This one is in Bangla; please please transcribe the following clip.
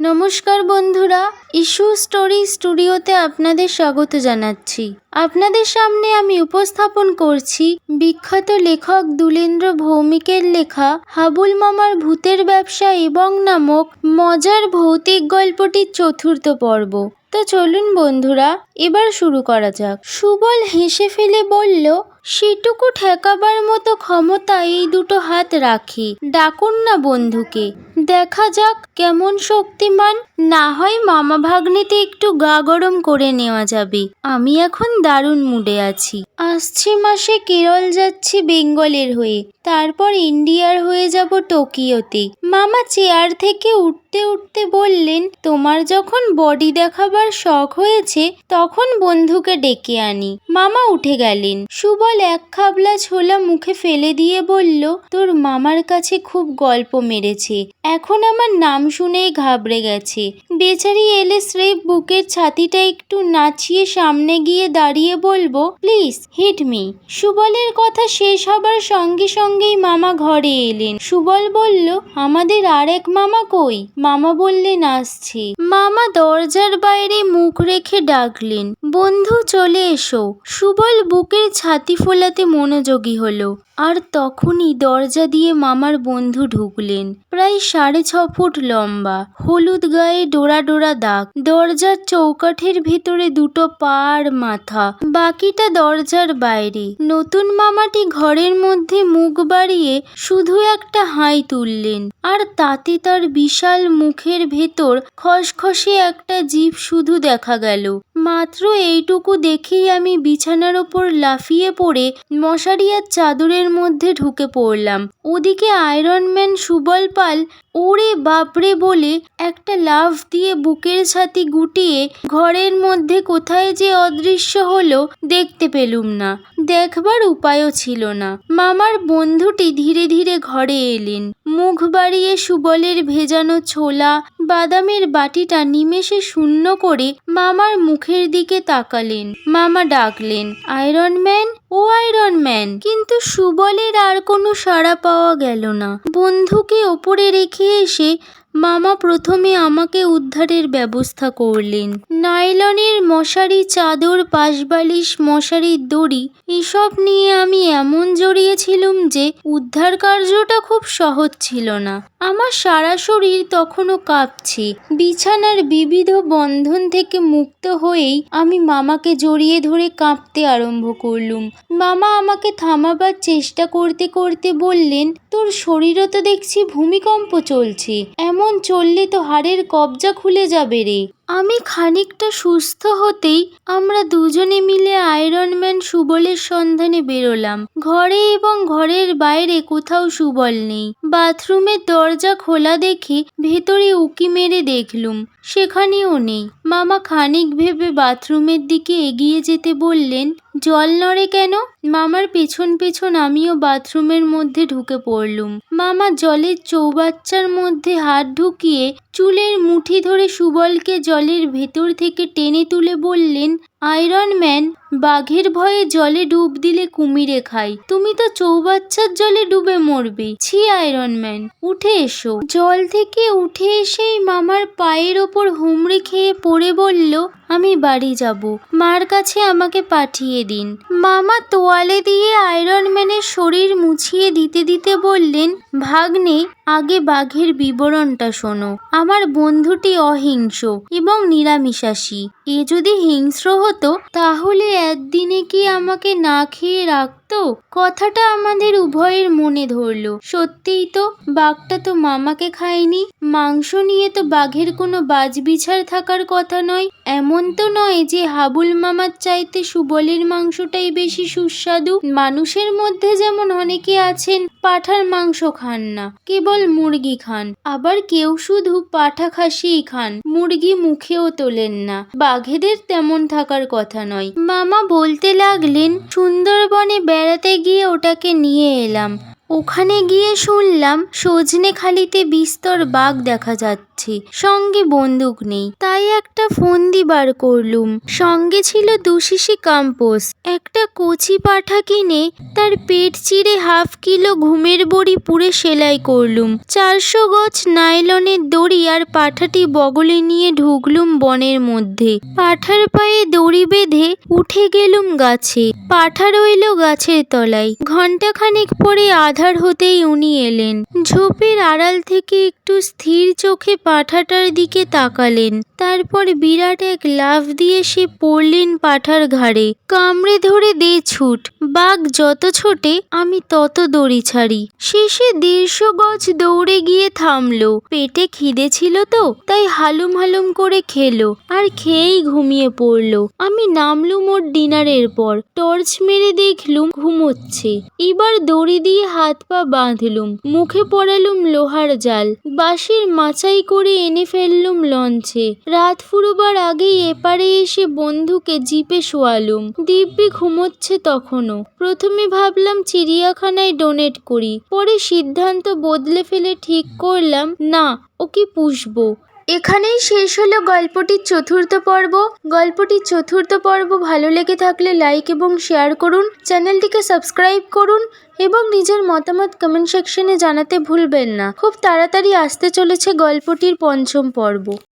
নমস্কার বন্ধুরা, ইস্যু স্টোরি স্টুডিওতে আপনাদের স্বাগত জানাচ্ছি। আপনাদের সামনে আমি উপস্থাপন করছি বিখ্যাত লেখক দুলেন্দ্র ভৌমিকের লেখা হাবুল মামার ভূতের ব্যবসা এবং নামক মজার ভৌতিক গল্পটির চতুর্থ পর্ব। তো চলুন বন্ধুরা, এবার শুরু করা যাক। সুবল হেসে ফেলে বলল, সেটুকু ঠেকাবার মতো ক্ষমতা এই দুটো হাত রাখি। ডাকুন না বন্ধুকে। দেখা যাক কেমন শক্তিমান। না হয় মামা ভাগ্নিতে একটু গা গরম করে নেওয়া যাবে। আমি এখন দারুণ মুডে আছি। আসছে মাসে কেরল যাচ্ছি বেঙ্গলের হয়ে। তারপর ইন্ডিয়ার হয়ে যাব টোকিওতে। মামা চেয়ার থেকে উঠতে উঠতে বললেন, তোমার যখন বডি দেখাবার শখ হয়েছে, তখন বন্ধুকে ডেকে আনি। মামা উঠে গেলেন। সুবল এক খাবলা ছোলা মুখে ফেলে দিয়ে বলল, তোর মামার কাছে খুব গল্প মেরেছে। এখন আমার নাম শুনেই ঘাবড়ে গেছে। বেচারি এলে স্রেফ বুকের ছাতিটা একটু নাচিয়ে সামনে গিয়ে দাঁড়িয়ে বলব, প্লিজ, হিট মি। সুবলের কথা শেষ হবার সঙ্গে সঙ্গেই মামা ঘরে এলেন। সুবল বলল, আমাদের আরেক মামা কই? মামা বললেন, আসছে। মামা দরজার বাইরে মুখ রেখে ডাকলেন। বন্ধু, চলে এসো। সুবল বুকের ছাতি ফোলাতে মনোযোগী হলো। আর তখনই দরজা দিয়ে মামার বন্ধু ঢুকলেন। প্রায় সাড়ে ছ ফুট লম্বা, হলুদ গায়ে ডোরা ডোরা দাগ। দরজার চৌকাঠের ভেতরে দুটো পা আর মাথা। বাকিটা দরজার বাইরে। নতুন মামাটি ঘরের মধ্যে মুখ বাড়িয়ে শুধু একটা হাই তুললেন। আর তাতে তার বিশাল মুখের ভেতর খসখসে একটা জিভ শুধু দেখা গেল। মাত্র এইটুকু দেখেই আমি বিছানার ওপর লাফিয়ে পড়ে মশারি আর চাদরের মধ্যে ঢুকে পড়লাম। ওদিকে আয়রন ম্যান সুবল পাল ওরে বাপরে বলে একটা লাভ দিয়ে বুকের ছাতি গুটিয়ে ঘরের মধ্যে কোথায় যে অদৃশ্য হলো দেখতে পেলুম না। দেখবার উপায়ও ছিল না। মামার বন্ধুটি ধীরে ধীরে ঘরে এলেন। মুখ বাড়িয়ে সুবলের ভেজানো ছোলা, বাদামের বাটিটা নিমেষে শূন্য করে মামার মুখের দিকে তাকালেন। মামা ডাকলেন, আয়রন ম্যান, ও আয়রন ম্যান। কিন্তু সুবলের আর কোনো সাড়া পাওয়া গেল না। বন্ধুকে ওপরে রেখে এসে মামা প্রথমে আমাকে উদ্ধারের ব্যবস্থা করলেন। নাইলনের মশারি, চাদর, পাশবালিশ মশারির দড়ি, এসব নিয়ে আমি এমন জড়িয়েছিলুম যে উদ্ধার কার্যটা খুব সহজ ছিল না। আমার সারা শরীর তখনও কাঁপছে। বিছানার বিবিধ বন্ধন থেকে মুক্ত হয়েই আমি মামাকে জড়িয়ে ধরে কাঁপতে আরম্ভ করলুম। মামা আমাকে থামাবার চেষ্টা করতে করতে বললেন, তোর শরীরও তো দেখছি ভূমিকম্প চলছে। এমন চললে তো হাড়ের কবজা খুলে যাবে রে। আমি খানিকটা সুস্থ হতেই আমরা দুজনে মিলে আয়রন ম্যান সুবলের সন্ধানে বেরোলাম। ঘরে এবং ঘরের বাইরে কোথাও সুবল নেই। বাথরুমের দরজা খোলা দেখে ভেতরে উকি মেরে দেখলুম, সেখানেও নেই। মামা খানিক ভেবে বাথরুমের দিকে এগিয়ে যেতে বললেন জল নড়ে কেন? মামার পেছন পেছন আমিও বাথরুমের মধ্যে ঢুকে পড়লুম। মামা জলের চৌবাচ্চার মধ্যে হাত ঢুকিয়ে চুলের মুঠি ধরে সুবলকে জলের ভেতর থেকে টেনে তুলে বললেন, আয়রন ম্যান, বাঘের ভয়ে জলে ডুব দিলে কুমিরে খাই। তুমি তো চৌবাচ্চার জলে ডুবে মরবে। ছি, আয়রন ম্যান, উঠে এসো। জল থেকে উঠে এসেই মামার পায়ের ওপর হুমড়ি খেয়ে পড়ে বলল, আমি বাড়ি যাব। মার কাছে আমাকে পাঠিয়ে দিন। মামা তোয়ালে দিয়ে আয়রন ম্যানের শরীর মুছিয়ে দিতে দিতে বললেন, ভাগ্নে, আগে বাঘের বিবরণটা শোনো। আমার বন্ধুটি অহিংস এবং নিরামিষাশী। এ যদি হিংস্র হতো, তাহলে একদিনে কি আমাকে না খেয়ে রাখতো? কথাটা আমাদের উভয়ের মনে ধরলো। সত্যিই তো, বাঘটা তো মামাকে খায়নি। মাংস নিয়ে তো বাঘের কোনো বাজবিছার থাকার কথা নয়। এমন তো নয় যে হাবুল মামার চাইতে সুবলের মাংসটাই বেশি সুস্বাদু। মানুষের মধ্যে যেমন অনেকে আছেন, পাঠার মাংস খান না, কেবল মুরগি খান। আবার কেউ শুধু পাঠা খাসিই খান, মুরগি মুখেও তোলেন না। বাঘেদের তেমন থাকার কথা নয়। মামা বলতে লাগলেন, সুন্দরবনে বেড়াতে গিয়ে ওটাকে নিয়ে এলাম। ওখানে গিয়ে শুনলাম সজনেখালিতে বিস্তর বাঘ দেখা যাচ্ছে। সঙ্গে বন্দুক নেই। তাই একটা ফন্দি বার করলুম। সঙ্গে ছিল দুশিশি কাম্পোস। একটা কচি পাঠা কিনে তার পেট চিরে হাফ কিলো ঘুমের বড়ি পুড়ে সেলাই করলুম। চারশো গজ নাইলনের দড়ি আর পাঠাটি বগলে নিয়ে ঢুকলুম বনের মধ্যে। পাঠার পায়ে দড়ি বেঁধে উঠে গেলুম গাছে। পাঠা রইল গাছের তলায়। ঘণ্টাখানেক পরে আধার হতেই উনি এলেন। ঝোপের আড়াল থেকে একটু স্থির চোখে পাঠাটার দিকে তাকালেন। তারপর বিরাট এক লাফ দিয়ে সে পড়লেন পাঠার ঘাড়ে, কামড়ে ধরে দে ছুট, বাঘ যত ছোটে, আমি তত দড়ি ছাড়ি। শেষে দেড়শো গজ দৌড়ে গিয়ে থামলো। পেটে খিদে ছিল তো, তাই হালুম হালুম করে খেলো, আর খেয়েই ঘুমিয়ে পড়ল। আমি নামলুম ওর ডিনারের পর, টর্চ মেরে দেখলুম ঘুমোচ্ছে। এবার দড়ি দিয়ে হাত পা বাঁধলুম, মুখে পড়ালুম লোহার জাল, বাঁশের মাচাই করে এনে ফেললুম লঞ্চে। রাত ফুরোবার আগেই এপারে এসে বন্ধুকে জিপে শোয়ালুম। দিব্যি ঘুমোচ্ছে তখনও। প্রথমে ভাবলাম চিড়িয়াখানায় ডোনেট করি, পরে সিদ্ধান্ত বদলে ফেলে ঠিক করলাম, না, ওকে পুষবো। এখানেই শেষ হলো গল্পটির চতুর্থ পর্ব। গল্পটির চতুর্থ পর্ব ভালো লেগে থাকলে লাইক এবং শেয়ার করুন, চ্যানেলটিকে সাবস্ক্রাইব করুন এবং নিজের মতামত কমেন্ট সেকশনে জানাতে ভুলবেন না। খুব তাড়াতাড়ি আসতে চলেছে গল্পটির পঞ্চম পর্ব।